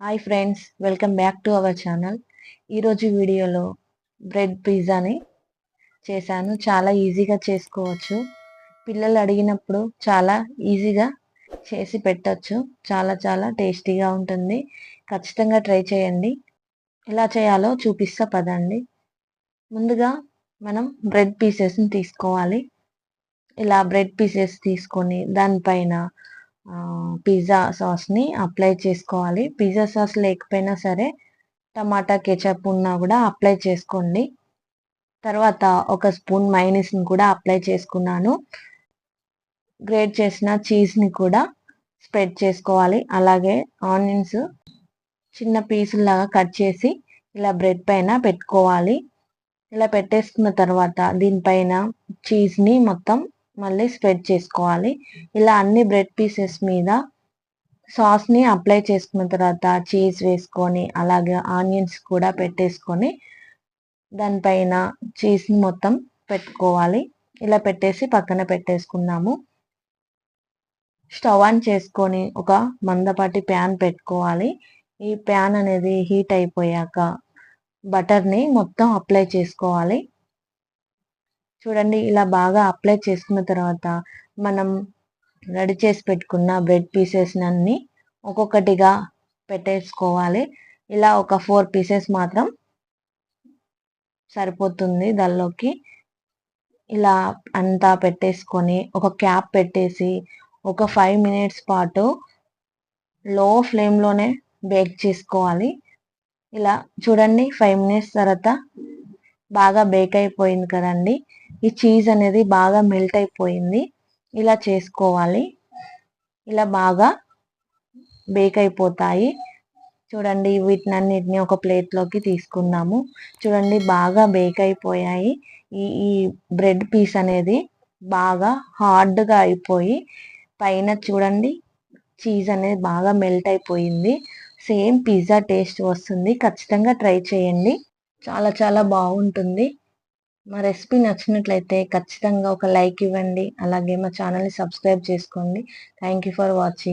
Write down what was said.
Hi friends welcome back to our channel ఈరోజు వీడియోలో bread పిజ్జాని చేశాను. చాలా ఈజీగా చేసుకోవచ్చు. పిల్లలు అడిగినప్పుడు చాలా ఈజీగా చేసి పెట్టచ్చు. చాలా చాలా టేస్టీగా ఉంటుంది. ఖచ్చితంగా ట్రై చేయండి. ఎలా చేయాలో చూపిస్తా పదండి. ముందుగా మనం బ్రెడ్ పీసెస్ని తీసుకోవాలి. ఇలా బ్రెడ్ పీసెస్ తీసుకొని దానిపైన పిజ్జా సాస్ని అప్లై చేసుకోవాలి. పిజ్జా సాస్ లేకపోయినా సరే టమాటా కెచప్ ఉన్నా కూడా అప్లై చేసుకోండి. తర్వాత ఒక స్పూన్ మైనీస్ని కూడా అప్లై చేసుకున్నాను. గ్రేట్ చేసిన చీజ్ని కూడా స్ప్రెడ్ చేసుకోవాలి. అలాగే ఆనియన్స్ చిన్న పీసులాగా కట్ చేసి ఇలా బ్రెడ్ పైన పెట్టుకోవాలి. ఇలా పెట్టేసుకున్న తర్వాత దీనిపైన చీజ్ని మొత్తం మళ్ళీ స్ప్రెడ్ చేసుకోవాలి. ఇలా అన్ని బ్రెడ్ పీసెస్ మీద సాస్ని అప్లై చేసుకున్న తర్వాత చీజ్ వేసుకొని అలాగే ఆనియన్స్ కూడా పెట్టేసుకొని దానిపైన చీజ్ని మొత్తం పెట్టుకోవాలి. ఇలా పెట్టేసి పక్కన పెట్టేసుకుందాము స్టవ్ ఆన్ చేసుకొని ఒక మందపాటి ప్యాన్ పెట్టుకోవాలి. ఈ ప్యాన్ అనేది హీట్ అయిపోయాక బటర్ని మొత్తం అప్లై చేసుకోవాలి. చూడండి ఇలా బాగా అప్లై చేసుకున్న తర్వాత మనం రెడీ చేసి పెట్టుకున్న బ్రెడ్ పీసెస్ అన్ని ఒక్కొక్కటిగా పెట్టేసుకోవాలి. ఇలా ఒక ఫోర్ పీసెస్ మాత్రం సరిపోతుంది దానిలోకి. ఇలా అంతా పెట్టేసుకొని ఒక క్యాప్ పెట్టేసి ఒక ఫైవ్ మినిట్స్ పాటు లో ఫ్లేమ్లోనే బేక్ చేసుకోవాలి. ఇలా చూడండి ఫైవ్ మినిట్స్ తర్వాత బాగా బేక్ అయిపోయింది కదండి. ఈ చీజ్ అనేది బాగా మెల్ట్ అయిపోయింది. ఇలా చేసుకోవాలి. ఇలా బాగా బేక్ అయిపోతాయి. చూడండి వీటినన్నిటిని ఒక ప్లేట్లోకి తీసుకుందాము. చూడండి బాగా బేక్ అయిపోయాయి. ఈ ఈ బ్రెడ్ పీస్ అనేది బాగా హార్డ్గా అయిపోయి పైన చూడండి చీజ్ అనేది బాగా మెల్ట్ అయిపోయింది. సేమ్ పిజ్జా టేస్ట్ వస్తుంది. ఖచ్చితంగా ట్రై చేయండి. చాలా చాలా బాగుంటుంది. మా రెసిపీ నచ్చినట్లయితే ఖచ్చితంగా ఒక లైక్ ఇవ్వండి. అలాగే మా ఛానల్ని సబ్స్క్రైబ్ చేసుకోండి. Thank you for watching.